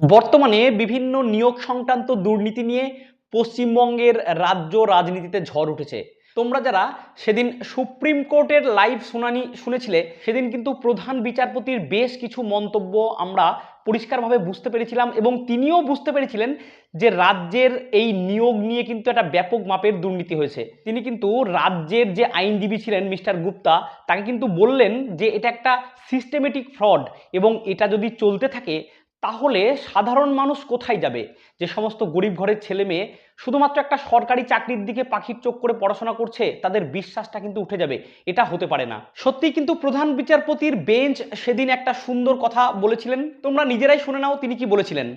বর্তমানে বিভিন্ন নিয়োগ সংক্রান্ত দুর্নীতি নিয়ে পশ্চিমবঙ্গের রাজ্য রাজনীতিতে ঝড় উঠেছে। তোমরা যারা সেদিন সুপ্রিম কোর্টের লাইভ শুনানি শুনেছিলে, সেদিন কিন্তু প্রধান বিচারপতির বেশ কিছু মন্তব্য আমরা পরিষ্কারভাবে বুঝতে পেরেছিলাম এবং তিনিও বুঝতে পেরেছিলেন যে রাজ্যের এই নিয়োগ নিয়ে কিন্তু একটা ব্যাপক মাপের দুর্নীতি হয়েছে। তিনি কিন্তু রাজ্যের যে আইনজীবী ছিলেন মিস্টার গুপ্তা, তাকে কিন্তু বললেন যে এটা একটা সিস্টেমেটিক ফ্রড এবং এটা যদি চলতে থাকে তাহলে সাধারণ মানুষ কোথায় যাবে? যে সমস্ত গরিব ঘরের ছেলে মেয়ে শুধুমাত্র একটা সরকারি চাকরির দিকে পাখির চোখ করে পড়াশোনা করছে তাদের বিশ্বাসটা কিন্তু উঠে যাবে। এটা হতে পারে না। সত্যি কিন্তু প্রধান বিচারপতির বেঞ্চ সেদিন একটা সুন্দর কথা বলেছিলেন। তোমরা নিজেরাই শুনে নাও তিনি কি বলেছিলেন।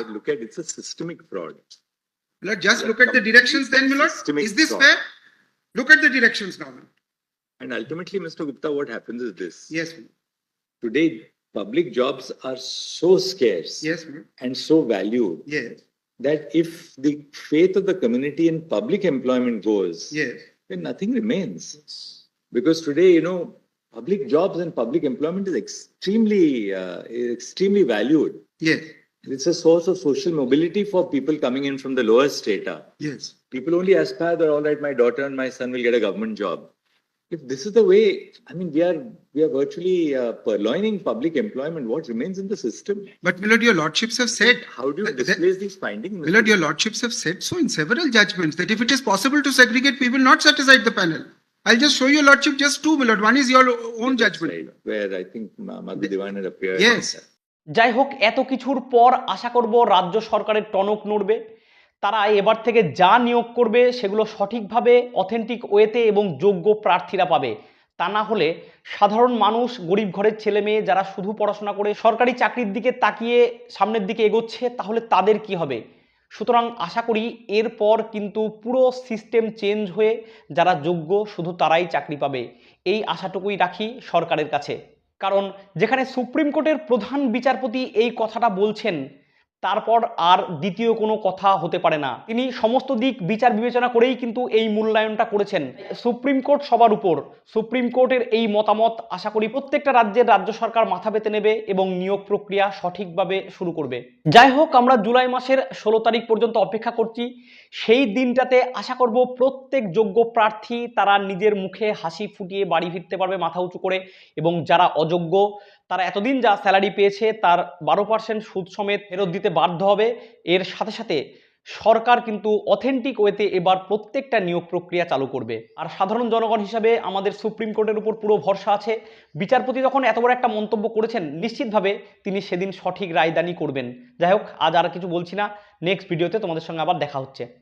Look at it, it's a systemic fraud. Just look at the directions then. Systemic Is this fair? Look at the directions now. And ultimately, Mr. Gupta, what happens is this. Yes. Today, public jobs are so scarce yes, and so valued yes, that if the faith of the community in public employment goes, yes, then nothing remains. Yes. Because today, you know, public jobs and public employment is extremely, uh, extremely valued. yes, It's a source of social mobility for people coming in from the lower strata. yes. people only aspire that all right my daughter and my son will get a government job if this is the way i mean we are we are virtually uh, purloining public employment what remains in the system But Millard, your lordships have said. how do you displace these findings. Millard, your lordships have said so in several judgments that if it is possible to segregate, we will not set aside the panel. I'll just show your lordship just two, Millard. One is your own judgment. Right, where i think Ma- madhu diwan had appeared Yes. যাই হোক, এত কিছুর পর আশা করব রাজ্য সরকারের টনক নড়বে। তারা এবার থেকে যা নিয়োগ করবে সেগুলো সঠিকভাবে অথেন্টিক ওয়েতে এবং যোগ্য প্রার্থীরা পাবে। তা না হলে সাধারণ মানুষ, গরিব ঘরের ছেলে মেয়ে যারা শুধু পড়াশোনা করে সরকারি চাকরির দিকে তাকিয়ে সামনের দিকে এগোচ্ছে, তাহলে তাদের কি হবে? সুতরাং আশা করি এরপর কিন্তু পুরো সিস্টেম চেঞ্জ হয়ে যারা যোগ্য শুধু তারাই চাকরি পাবে। এই আশাটুকুই রাখি সরকারের কাছে। কারণ যেখানে সুপ্রিম কোর্টের প্রধান বিচারপতি এই কথাটা বলছেন তারপর আর দ্বিতীয় কোনো কথা হতে পারে না। তিনি সমস্ত দিক বিচার বিবেচনা করেই কিন্তু এই মূল্যায়নটা করেছেন। সুপ্রিম কোর্ট সবার উপর। সুপ্রিম কোর্টের এই মতামত আশা করি প্রত্যেকটা রাজ্যের রাজ্য সরকার মাথা পেতে নেবে এবং নিয়োগ প্রক্রিয়া সঠিকভাবে শুরু করবে। যাই হোক, আমরা জুলাই মাসের ষোলো তারিখ পর্যন্ত অপেক্ষা করছি। সেই দিনটাতে আশা করব প্রত্যেক যোগ্য প্রার্থী তারা নিজের মুখে হাসি ফুটিয়ে বাড়ি ফিরতে পারবে মাথা উঁচু করে এবং যারা অযোগ্য, তারা এতদিন যা স্যালারি পেয়েছে তার বারো পার্সেন্ট সুদ সমেত ফেরত দিতে বাধ্য হবে। এর সাথে সাথে সরকার কিন্তু অথেন্টিক ওয়েতে এবার প্রত্যেকটা নিয়োগ প্রক্রিয়া চালু করবে। আর সাধারণ জনগণ হিসাবে আমাদের সুপ্রিম কোর্টের উপর পুরো ভরসা আছে। বিচারপতি যখন এত বড় একটা মন্তব্য করেছেন, নিশ্চিতভাবে তিনি সেদিন সঠিক রায়দানি করবেন। যাই হোক, আজ আর কিছু বলছি না। নেক্সট ভিডিওতে তোমাদের সঙ্গে আবার দেখা হচ্ছে।